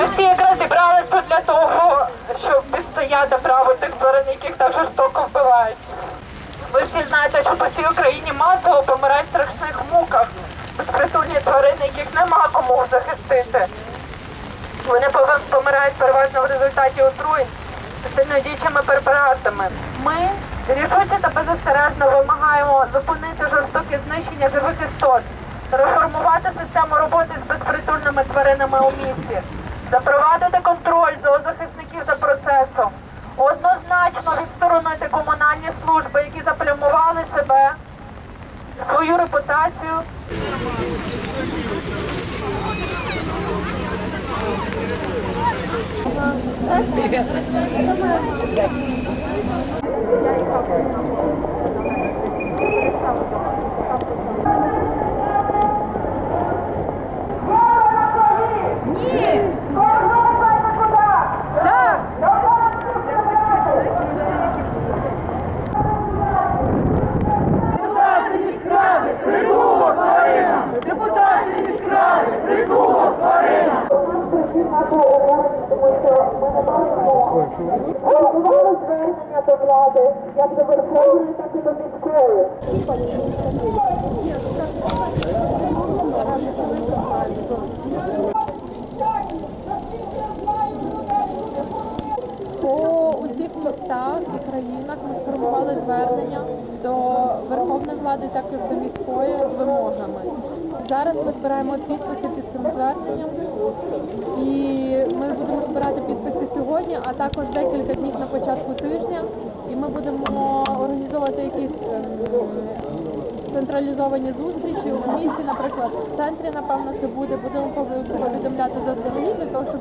Ми всі якраз зібралися для того, щоб відстояти право тих тварин, яких так жорстоко вбивають. Ви всі знаєте, що по всій Україні масово помирають в страшних муках безпритульні тварини, яких нема кому захистити. Вони помирають переважно в результаті отруєнь з сильнодіючими препаратами. Ми рішуче та беззастережно вимагаємо зупинити жорстоке знищення живих істот, реформувати систему роботи з безпритульними тваринами у місті запровадити контроль зоозахисників за процесом, однозначно відсторонити комунальні служби, які заплямували себе, свою репутацію. Депутати Звернення до влади, як до Верховної, так і до міської. По усіх містах і країнах ми сформували звернення до Верховної влади, також до міської з вимогами. Зараз ми збираємо підписи під цим зверненням, і будемо збирати підписи сьогодні, а також декілька днів на початку тижня. І ми будемо організовувати якісь ем, централізовані зустрічі у місті, наприклад, в центрі, напевно, це буде. Будемо повідомляти заздалегідь для того, щоб